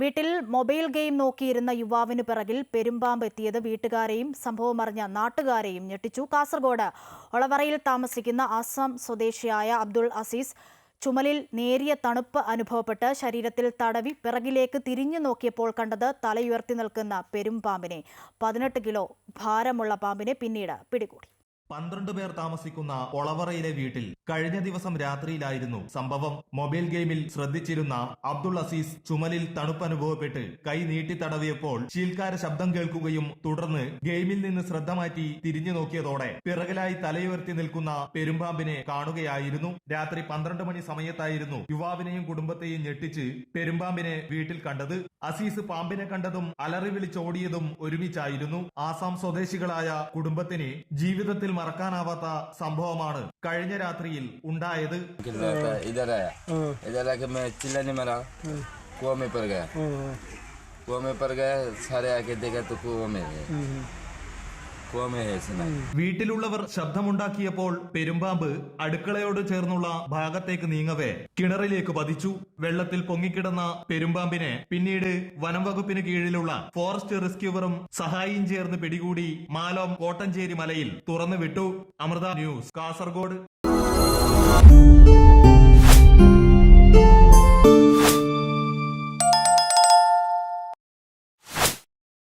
വീട്ടിൽ mobile game നോക്കിയിരുന്ന യുവാവിന് പിറകിൽ പെരുമ്പാമ്പ് എത്തിയത് വീട്ടുകാരെയും സംഭവമറിഞ്ഞ നാട്ടുകാരെയും ഞെട്ടിച്ചു. കാസർഗോഡ് ഒളവറയിൽ താമസിക്കുന്ന ആസാം സ്വദേശിയായ അബ്ദുൾ അസീസ് ചുമലിൽ നേരിയ തണുപ്പ് അനുഭവപ്പെട്ട് ശരീരത്തിൽ തടവി പിറകിലേക്ക് തിരിഞ്ഞു നോക്കിയപ്പോൾ കണ്ടത് തലയുയർത്തി നിൽക്കുന്ന പെരുമ്പാമ്പിനെ. പതിനെട്ട് കിലോ ഭാരമുള്ള പാമ്പിനെ പിന്നീട് പിടികൂടി. പന്ത്രണ്ട് പേർ താമസിക്കുന്ന ഒളവറയിലെ വീട്ടിൽ കഴിഞ്ഞ ദിവസം രാത്രിയിലായിരുന്നു സംഭവം. മൊബൈൽ ഗെയിമിൽ ശ്രദ്ധിച്ചിരുന്ന അബ്ദുൾ അസീസ് ചുമലിൽ തണുപ്പ് അനുഭവപ്പെട്ട് കൈ നീട്ടി തടവിയപ്പോൾ ചീൽക്കാര ശബ്ദം കേൾക്കുകയും തുടർന്ന് ഗെയിമിൽ നിന്ന് ശ്രദ്ധ മാറ്റി തിരിഞ്ഞു നോക്കിയതോടെ പിറകിലായി തലയുയർത്തി നിൽക്കുന്ന പെരുമ്പാമ്പിനെ കാണുകയായിരുന്നു. രാത്രി പന്ത്രണ്ട് മണി സമയത്തായിരുന്നു യുവാവിനെയും കുടുംബത്തെയും ഞെട്ടിച്ച് പെരുമ്പാമ്പിനെ വീട്ടിൽ കണ്ടത്. അസീസ് പാമ്പിനെ കണ്ടതും അലറി വിളിച്ചോടിയതും ഒരുമിച്ചായിരുന്നു. ആസാം സ്വദേശികളായ കുടുംബത്തിന് ജീവിതത്തിൽ മറക്കാനാവാത്ത സംഭവമാണ് കഴിഞ്ഞ രാത്രിയിൽ ഉണ്ടായത് किधर आता है? इधर आया इधर आके मैं चिल्लाने मारा कुआ में पड़ गया कुआ में पड़ गया सारे आके देखा तो कुआ में है कुआ में है सुना വീട്ടിലുള്ളവർ ശബ്ദമുണ്ടാക്കിയപ്പോൾ പെരുമ്പാമ്പ് അടുക്കളയോട് ചേർന്നുള്ള ഭാഗത്തേക്ക് നീങ്ങവേ കിണറിലേക്ക് പതിച്ചു. വെള്ളത്തിൽ പൊങ്ങിക്കിടന്ന പെരുമ്പാമ്പിനെ പിന്നീട് വനം വകുപ്പിന് കീഴിലുള്ള ഫോറസ്റ്റ് റെസ്ക്യൂവറും സഹായിയും ചേർന്ന് പിടികൂടി മാലോം കോട്ടഞ്ചേരി മലയിൽ തുറന്നു വിട്ടു അമൃത ന്യൂസ് കാസർഗോഡ്.